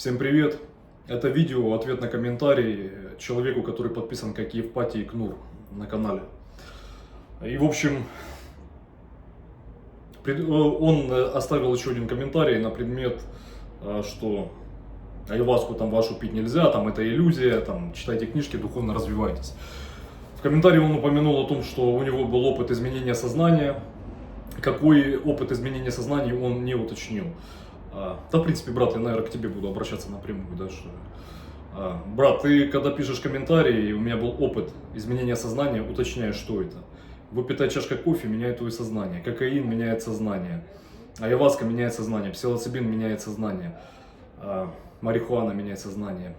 Всем привет! Это видео ответ на комментарий человеку, который подписан как Евпатий Кнур на канале. И в общем, э, он оставил еще один комментарий на предмет, э, что айваску там вашу пить нельзя, там это иллюзия, там читайте книжки, духовно развивайтесь. В комментарии он упомянул о том, что у него был опыт изменения сознания. Какой опыт изменения сознания он не уточнил. А, да, в принципе, брат, я, наверное, к тебе буду обращаться напрямую, да, что... А, брат, ты когда пишешь комментарии, у меня был опыт изменения сознания, уточняешь, что это. Выпитая чашка кофе меняет твое сознание, кокаин меняет сознание, айваска меняет сознание, псилоцибин меняет сознание, а, марихуана меняет сознание,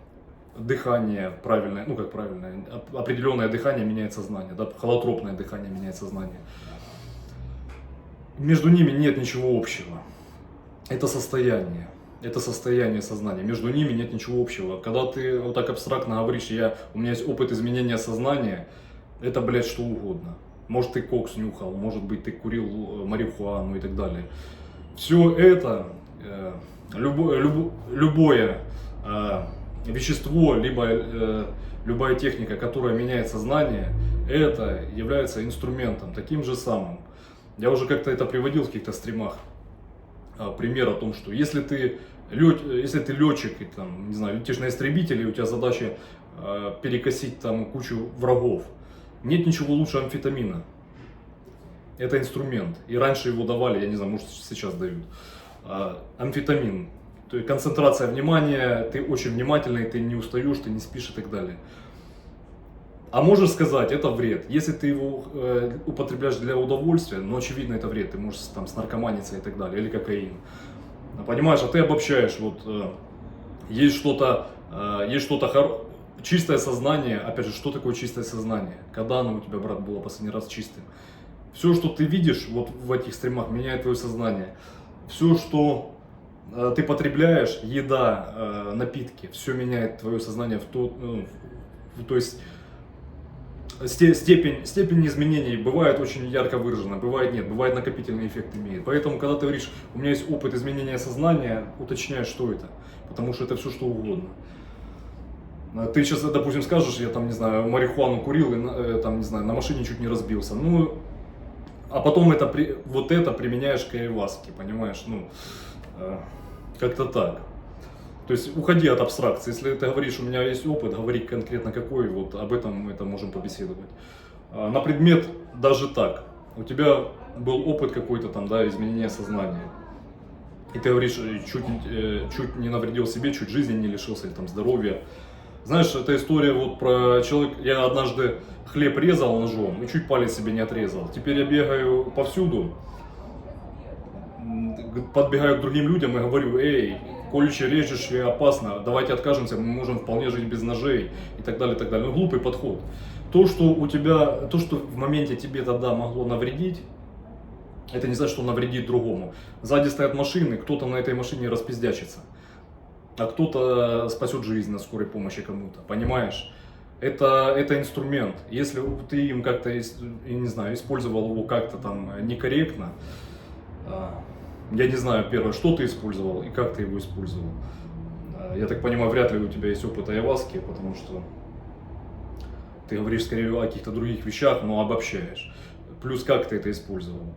дыхание правильное, ну как правильное, оп- определенное дыхание меняет сознание, да, холотропное дыхание меняет сознание. Между ними нет ничего общего. Это состояние. Это состояние сознания. Между ними нет ничего общего. Когда ты вот так абстрактно говоришь, я, у меня есть опыт изменения сознания, это, блядь, что угодно. Может, ты кокс нюхал, может быть, ты курил э, марихуану и так далее. Все это, э, любо- любо- любое э, вещество, либо э, любая техника, которая меняет сознание, это является инструментом, таким же самым. Я уже как-то это приводил в каких-то стримах пример о том, что если ты, лет, если ты летчик, и, там, не знаю, летишь на истребителе, и у тебя задача э, перекосить там кучу врагов, нет ничего лучше амфетамина. Это инструмент. И раньше его давали, я не знаю, может сейчас дают. А, амфетамин. То есть концентрация внимания, ты очень внимательный, ты не устаешь, ты не спишь и так далее. А можешь сказать, это вред. Если ты его э, употребляешь для удовольствия, но очевидно это вред, ты можешь там снаркоманиться и так далее, или кокаин. А Понимаешь, а ты обобщаешь, вот э, есть что-то, э, есть что-то хор... чистое сознание, опять же, что такое чистое сознание? Когда оно у тебя, брат, было последний раз чистым? Все, что ты видишь вот в этих стримах, меняет твое сознание. Все, что э, ты потребляешь, еда, э, напитки, все меняет твое сознание в то, ну, в- то есть степень, степень изменений бывает очень ярко выражена, бывает нет, бывает накопительный эффект имеет. Поэтому, когда ты говоришь, у меня есть опыт изменения сознания, уточняй, что это. Потому что это все что угодно. А Ты сейчас, допустим, скажешь, я там, не знаю, марихуану курил и, э, там, не знаю, на машине чуть не разбился. Ну, а потом это, вот это применяешь к айваске, понимаешь? Ну, э, как-то так. То есть уходи от абстракции. Если ты говоришь, у меня есть опыт, говори конкретно какой, вот об этом мы это можем побеседовать. А, На предмет даже так. У тебя был опыт какой-то там, да, изменения сознания. И ты говоришь, э, чуть, э, чуть не навредил себе, чуть жизни не лишился, или там здоровья. Знаешь, эта история вот про человек, я однажды хлеб резал ножом и чуть палец себе не отрезал. Теперь я бегаю повсюду, подбегаю к другим людям и говорю, эй, колюче режешь и опасно, давайте откажемся, мы можем вполне жить без ножей и так далее, и так далее. Ну, глупый подход. То, что у тебя, то, что в моменте тебе тогда могло навредить, это не значит, что навредит другому. Сзади стоят машины, кто-то на этой машине распиздячится, а кто-то спасет жизнь на скорой помощи кому-то, понимаешь? Это, это инструмент. Если ты им как-то, я не знаю, использовал его как-то там некорректно, а, я не знаю, первое, что ты использовал и как ты его использовал. А, Я так понимаю, вряд ли у тебя есть опыт айваски, потому что ты говоришь скорее о каких-то других вещах, но обобщаешь. Плюс как ты это использовал.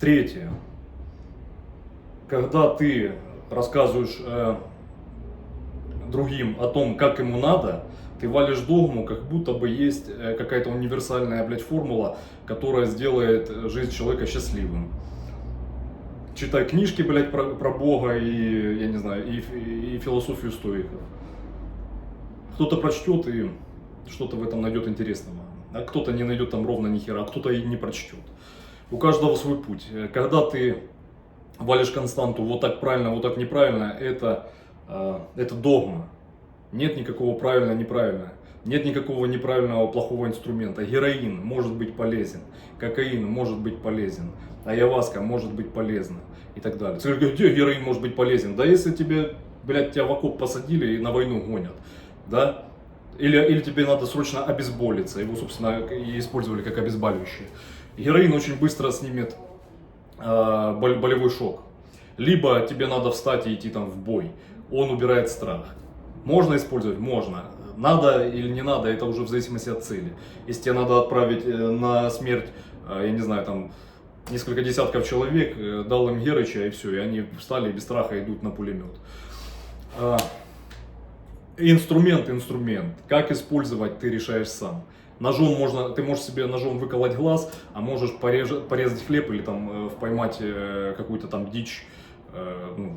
Третье. Когда ты рассказываешь э, другим о том, как ему надо, ты валишь догму, как будто бы есть э, какая-то универсальная, блядь, формула, которая сделает э, жизнь человека счастливым. Читай книжки, блядь, про, про Бога и, я не знаю, и, фи- и философию стоиков. Кто-то прочтет и что-то в этом найдет интересного. А кто-то не найдет там ровно ни хера, а кто-то и не прочтет. У каждого свой путь. Э, Когда ты валишь константу вот так правильно, вот так неправильно, это, э, это догма. Нет никакого правильно, неправильно. Нет никакого неправильного, плохого инструмента. Героин может быть полезен, кокаин может быть полезен, айаваска может быть полезна и так далее. Ты говоришь, где героин может быть полезен? Да если тебе, блядь, тебя в окоп посадили и на войну гонят, да? Или, или тебе надо срочно обезболиться, его, собственно, и использовали как обезболивающее. Героин очень быстро снимет э, бол- болевой шок. Либо тебе надо встать и идти там в бой. он убирает страх. Можно использовать? Можно. Надо или не надо, это уже в зависимости от цели. Если тебе надо отправить э, на смерть, э, я не знаю, там, несколько десятков человек, э, дал им Герыча и все, и они встали и без страха идут на пулемет. А, Инструмент, инструмент. Как использовать, ты решаешь сам. Ножом можно, ты можешь себе ножом выколоть глаз, а можешь порежать, порезать хлеб или там поймать какую-то там дичь ну,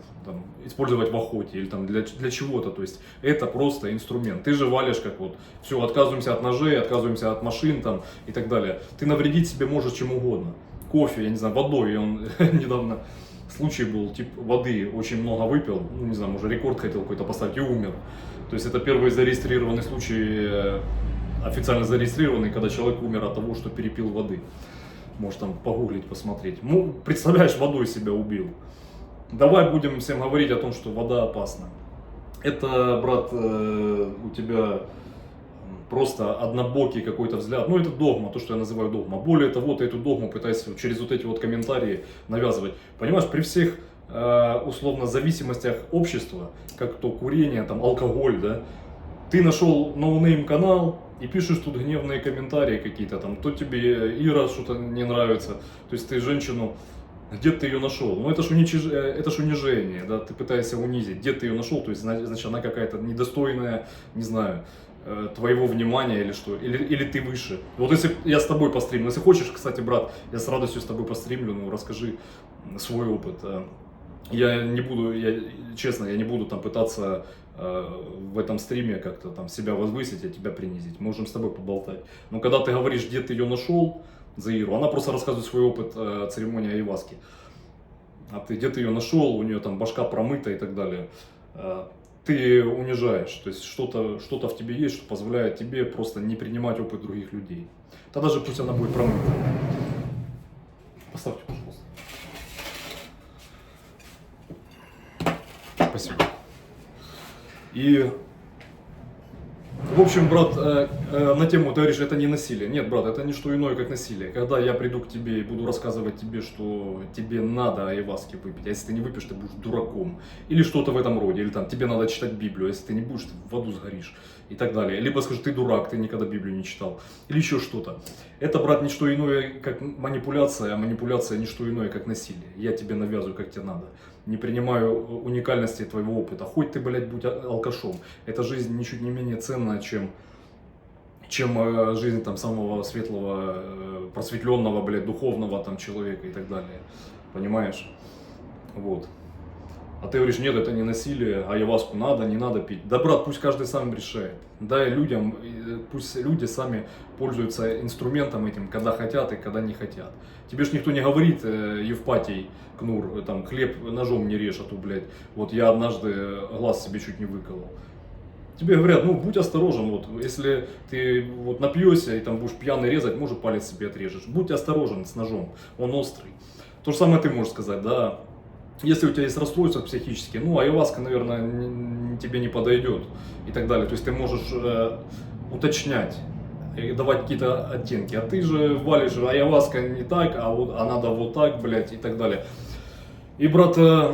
использовать в охоте или там для, для чего-то. То есть это просто инструмент. Ты же валишь как вот, все, отказываемся от ножей, отказываемся от машин там и так далее. Ты навредить себе можешь чем угодно. Кофе, я не знаю, водой. Он недавно случай был, типа воды очень много выпил, ну не знаю, может рекорд хотел какой-то поставить и умер. То есть это первый зарегистрированный случай, э, официально зарегистрированный, когда человек умер от того, что перепил воды. Может там погуглить, посмотреть. Ну, представляешь, водой себя убил давай будем всем говорить о том, что вода опасна. Это, брат, э, у тебя просто однобокий какой-то взгляд. Ну, это догма, то, что я называю догма. Более того, ты эту догму пытаешься через вот эти вот комментарии навязывать. Понимаешь, при всех э, условно зависимостях общества, как то курение, там, алкоголь, да, ты нашел ноунейм канал и пишешь тут гневные комментарии какие-то там, то тебе Ира что-то не нравится, то есть ты женщину где ты ее нашел? Ну это ж, уничиж... Э, это ж унижение, да, ты пытаешься унизить. Где ты ее нашел? То есть, значит, она какая-то недостойная, не знаю, э, твоего внимания или что, или, или ты выше. Вот если я с тобой постримлю, если хочешь, кстати, брат, я с радостью с тобой постримлю, ну расскажи свой опыт. Э. Я не буду, я, честно, я не буду там пытаться э, в этом стриме как-то там себя возвысить, а тебя принизить. Можем с тобой поболтать. Но когда ты говоришь, где ты ее нашел, Заиру. Она просто рассказывает свой опыт э, церемонии Айваски. А ты где ты ее нашел, у нее там башка промыта и так далее. Э, ты унижаешь, то есть что-то что в тебе есть, что позволяет тебе просто не принимать опыт других людей. Тогда же пусть она будет промыта. Поставьте, пожалуйста. Спасибо. И в общем, брат, э, э, на тему ты говоришь, это не насилие. Нет, брат, это не что иное, как насилие. Когда я приду к тебе и буду рассказывать тебе, что тебе надо айваски выпить, а если ты не выпьешь, ты будешь дураком. Или что-то в этом роде. Или там, тебе надо читать Библию, а если ты не будешь, ты в аду сгоришь. И так далее. Либо скажешь, ты дурак, ты никогда Библию не читал. Или еще что-то. Это, брат, не что иное, как манипуляция, а манипуляция не что иное, как насилие. Я тебе навязываю, как тебе надо не принимаю уникальности твоего опыта. Хоть ты, блядь, будь алкашом. Эта жизнь ничуть не менее ценная, чем, чем э, жизнь там самого светлого, э, просветленного, блядь, духовного там человека и так далее. Понимаешь? Вот. А ты говоришь, нет, это не насилие, а яваску надо, не надо пить. Да, брат, пусть каждый сам решает. Дай людям, пусть люди сами пользуются инструментом этим, когда хотят и когда не хотят. Тебе ж никто не говорит, э, Евпатий, Кнур, там, хлеб ножом не режь, а то, блядь, вот я однажды глаз себе чуть не выколол. Тебе говорят, ну, будь осторожен, вот, если ты вот напьешься и там будешь пьяный резать, может, палец себе отрежешь. Будь осторожен с ножом, он острый. То же самое ты можешь сказать, да, если у тебя есть расстройство психические, ну, айваска, наверное, не, тебе не подойдет и так далее. То есть ты можешь э, уточнять и давать какие-то оттенки. А ты же валишь, айваска не так, а, вот, а надо вот так, блядь, и так далее. И, брат, э,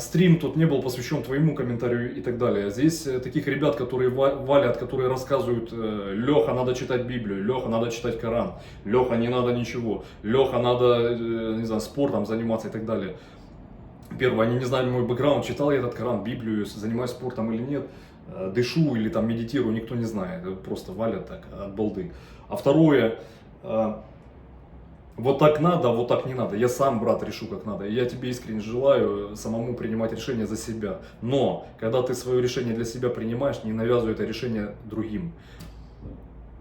стрим тут не был посвящен твоему комментарию и так далее. Здесь э, таких ребят, которые валят, которые рассказывают, э, Леха, надо читать Библию, Леха, надо читать Коран, Леха, не надо ничего, Леха, надо, э, не знаю, спортом заниматься и так далее. Первое, они не знали мой бэкграунд, читал я этот Коран, Библию, занимаюсь спортом или нет, э, дышу или там медитирую, никто не знает, просто валят так от балды. А второе, э, вот так надо, вот так не надо. Я сам, брат, решу, как надо. я тебе искренне желаю самому принимать решение за себя. Но, когда ты свое решение для себя принимаешь, не навязывай это решение другим.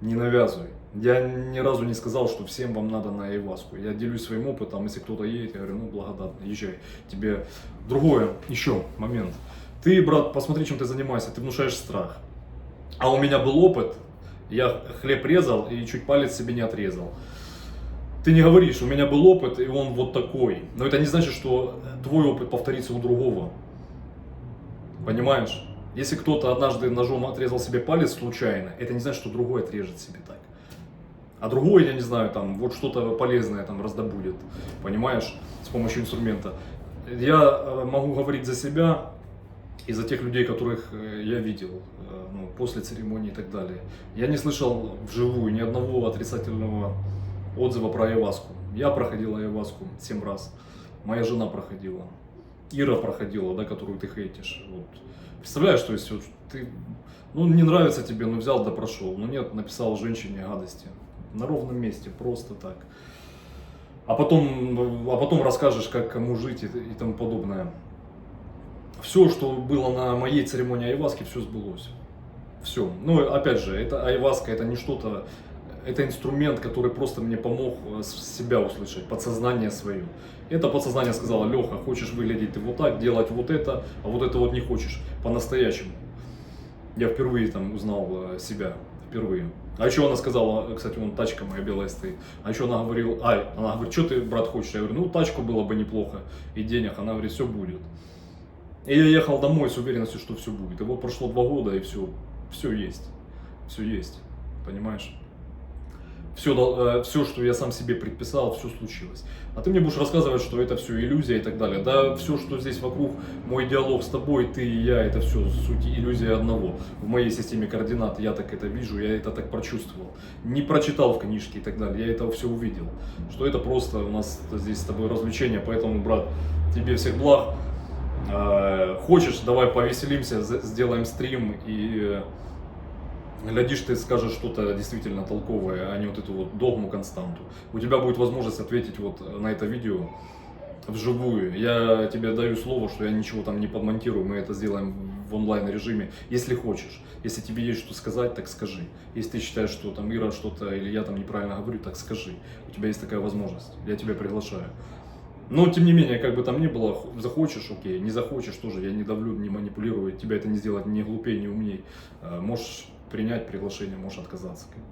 Не навязывай. Я ни разу не сказал, что всем вам надо на Айваску. Я делюсь своим опытом, если кто-то едет, я говорю, ну, благодатно, езжай. Тебе другое, еще момент. Ты, брат, посмотри, чем ты занимаешься, ты внушаешь страх. А у меня был опыт, я хлеб резал и чуть палец себе не отрезал. Ты не говоришь, у меня был опыт, и он вот такой. Но это не значит, что твой опыт повторится у другого. Понимаешь? Если кто-то однажды ножом отрезал себе палец случайно, это не значит, что другой отрежет себе так а другой, я не знаю, там, вот что-то полезное там раздобудет, понимаешь, с помощью инструмента. Я э, могу говорить за себя, И за тех людей, которых э, я видел э, ну, после церемонии и так далее. Я не слышал вживую ни одного отрицательного отзыва про Айваску. Я проходил Айваску 7 раз. Моя жена проходила. Ира проходила, да, которую ты хейтишь. Вот. Представляешь, то есть вот, ты, ну не нравится тебе, ну взял да прошел. Ну нет, написал женщине гадости. На ровном месте, просто так. А потом, а потом расскажешь, как кому жить и, и тому подобное. Все, что было на моей церемонии айваски, все сбылось. Все. Ну, опять же, это айваска, это не что-то, это инструмент, который просто мне помог э, себя услышать, подсознание свое. Это подсознание сказало, Леха, хочешь выглядеть ты вот так, делать вот это, а вот это вот не хочешь, по-настоящему. Я впервые там узнал э, себя, впервые. А еще она сказала, кстати, вон тачка моя белая стоит. А еще она говорила, ай, она говорит, что ты, брат, хочешь? Я говорю, ну, тачку было бы неплохо и денег. Она говорит, все будет. И я ехал домой с уверенностью, что все будет. И вот прошло два года, и все, все есть. Все есть. Понимаешь? Все, все, что я сам себе предписал, все случилось. А ты мне будешь рассказывать, что это все иллюзия и так далее. Да, все, что здесь вокруг, мой диалог с тобой, ты и я, это все суть иллюзия одного. В моей системе координат я так это вижу, я это так прочувствовал. Не прочитал в книжке и так далее, я это все увидел. Что это просто у нас здесь с тобой развлечение, поэтому, брат, тебе всех благ. Э, Хочешь, давай повеселимся, сделаем стрим и э, глядишь, ты скажешь что-то действительно толковое, а не вот эту вот догму константу. У тебя будет возможность ответить вот на это видео вживую. Я тебе даю слово, что я ничего там не подмонтирую, мы это сделаем в онлайн режиме, если хочешь. Если тебе есть что сказать, так скажи. Если ты считаешь, что там Ира что-то или я там неправильно говорю, так скажи. У тебя есть такая возможность. Я тебя приглашаю. Но, тем не менее, как бы там ни было, захочешь, окей, не захочешь, тоже я не давлю, не манипулирую, тебя это не сделать ни глупее, ни умней. Э, Можешь принять приглашение, можешь отказаться, как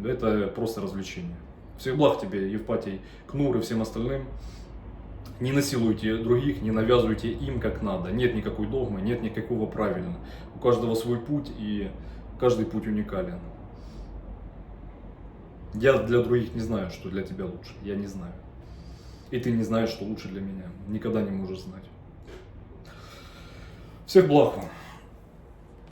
бы. Это просто развлечение. Всех благ тебе, Евпатий, Кнур и всем остальным. Не насилуйте других, не навязывайте им как надо. Нет никакой догмы, нет никакого правильно. У каждого свой путь, и каждый путь уникален. Я для других не знаю, что для тебя лучше. Я не знаю. И ты не знаешь, что лучше для меня. Никогда не можешь знать. Всех благ вам.